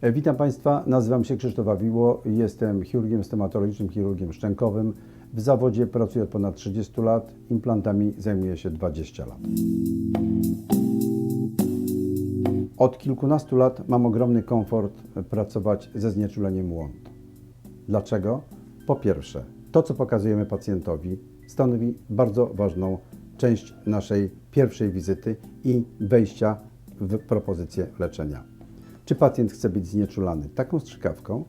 E, Witam Państwa, nazywam się Krzysztof Awiło, jestem chirurgiem stomatologicznym, chirurgiem szczękowym. W zawodzie pracuję od ponad 30 lat, implantami zajmuję się 20 lat. Od kilkunastu lat mam ogromny komfort pracować ze znieczuleniem łąd. Dlaczego? Po pierwsze, to co pokazujemy pacjentowi stanowi bardzo ważną część naszej pierwszej wizyty i wejścia w propozycję leczenia. Czy pacjent chce być znieczulany taką strzykawką,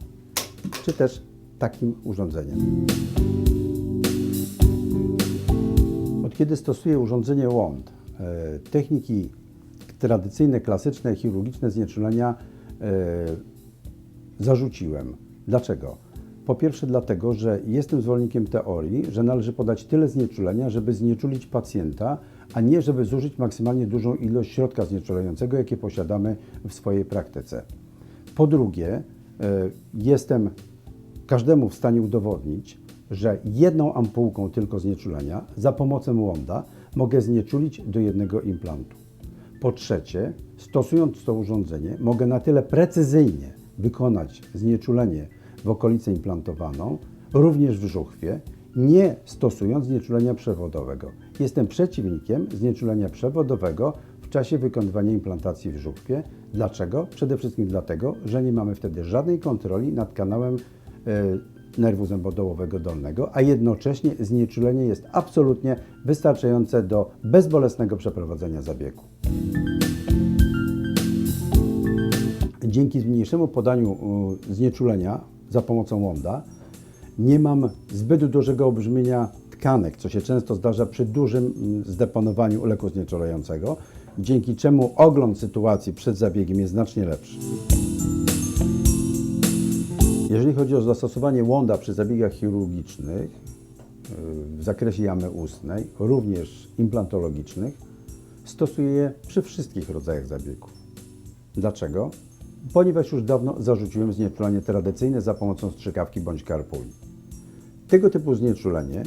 czy też takim urządzeniem? Od kiedy stosuję urządzenie łąd, e, techniki tradycyjne, klasyczne, chirurgiczne znieczulenia e, zarzuciłem. Dlaczego? Po pierwsze dlatego, że jestem zwolennikiem teorii, że należy podać tyle znieczulenia, żeby znieczulić pacjenta, a nie żeby zużyć maksymalnie dużą ilość środka znieczulającego, jakie posiadamy w swojej praktyce. Po drugie, e, jestem każdemu w stanie udowodnić, że jedną ampułką tylko znieczulenia za pomocą łąda mogę znieczulić do jednego implantu. Po trzecie, stosując to urządzenie, mogę na tyle precyzyjnie wykonać znieczulenie w okolicę implantowaną, również w żuchwie, nie stosując znieczulenia przewodowego. Jestem przeciwnikiem znieczulenia przewodowego w czasie wykonywania implantacji w żuchwie. Dlaczego? Przede wszystkim dlatego, że nie mamy wtedy żadnej kontroli nad kanałem e, nerwu zębodołowego dolnego, a jednocześnie znieczulenie jest absolutnie wystarczające do bezbolesnego przeprowadzenia zabiegu. Dzięki zmniejszemu podaniu znieczulenia za pomocą łąda nie mam zbyt dużego obrzmienia tkanek, co się często zdarza przy dużym mm, zdeponowaniu leku znieczulającego, dzięki czemu ogląd sytuacji przed zabiegiem jest znacznie lepszy. Jeżeli chodzi o zastosowanie łąda przy zabiegach chirurgicznych y, w zakresie jamy ustnej, również implantologicznych, stosuję je przy wszystkich rodzajach zabiegów. Dlaczego? Ponieważ już dawno zarzuciłem znieczulenie tradycyjne za pomocą strzykawki bądź karpuli. Tego typu znieczulenie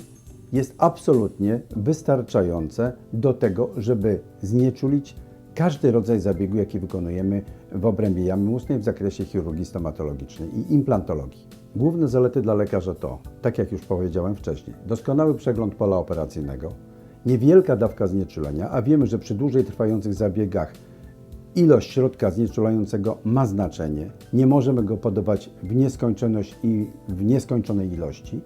jest absolutnie wystarczające do tego, żeby znieczulić każdy rodzaj zabiegu, jaki wykonujemy w obrębie jamy ustnej w zakresie chirurgii stomatologicznej i implantologii. Główne zalety dla lekarza to, tak jak już powiedziałem wcześniej, doskonały przegląd pola operacyjnego, niewielka dawka znieczulenia, a wiemy, że przy dłużej trwających zabiegach ilość środka znieczulającego ma znaczenie. Nie możemy go podawać w nieskończoność i w nieskończonej ilości.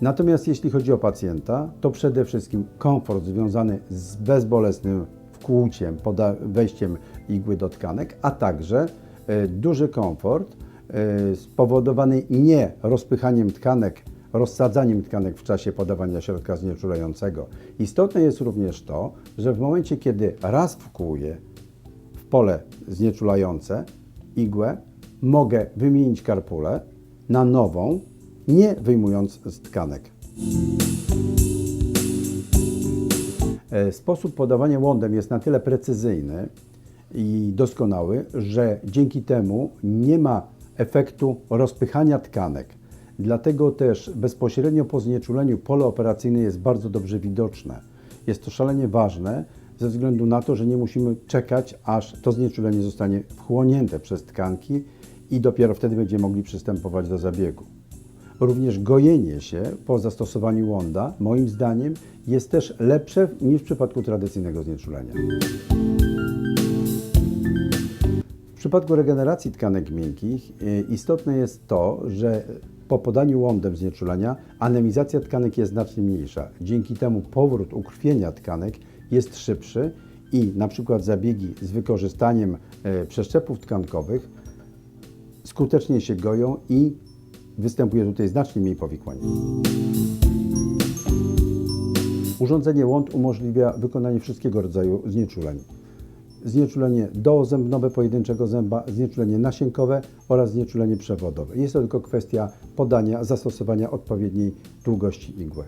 Natomiast jeśli chodzi o pacjenta, to przede wszystkim komfort związany z bezbolesnym wkłuciem, wejściem igły do tkanek, a także e, duży komfort e, spowodowany nie rozpychaniem tkanek, rozsadzaniem tkanek w czasie podawania środka znieczulającego. Istotne jest również to, że w momencie, kiedy raz wkłuję w pole znieczulające igłę, mogę wymienić karpulę na nową, nie wyjmując z tkanek. E, Sposób podawania łądem jest na tyle precyzyjny i doskonały, że dzięki temu nie ma efektu rozpychania tkanek. Dlatego też bezpośrednio po znieczuleniu pole operacyjne jest bardzo dobrze widoczne. Jest to szalenie ważne ze względu na to, że nie musimy czekać, aż to znieczulenie zostanie wchłonięte przez tkanki i dopiero wtedy będziemy mogli przystępować do zabiegu. Również gojenie się po zastosowaniu łąda, moim zdaniem, jest też lepsze niż w przypadku tradycyjnego znieczulenia. W przypadku regeneracji tkanek miękkich y, istotne jest to, że po podaniu łądem znieczulenia anemizacja tkanek jest znacznie mniejsza. Dzięki temu powrót ukrwienia tkanek jest szybszy i na przykład zabiegi z wykorzystaniem e, przeszczepów tkankowych skutecznie się goją i występuje tutaj znacznie mniej powikłań. Urządzenie łąd umożliwia wykonanie wszystkiego rodzaju znieczuleń. Znieczulenie dozębnowe pojedynczego zęba, znieczulenie nasienkowe oraz znieczulenie przewodowe. Jest to tylko kwestia podania, zastosowania odpowiedniej długości igły.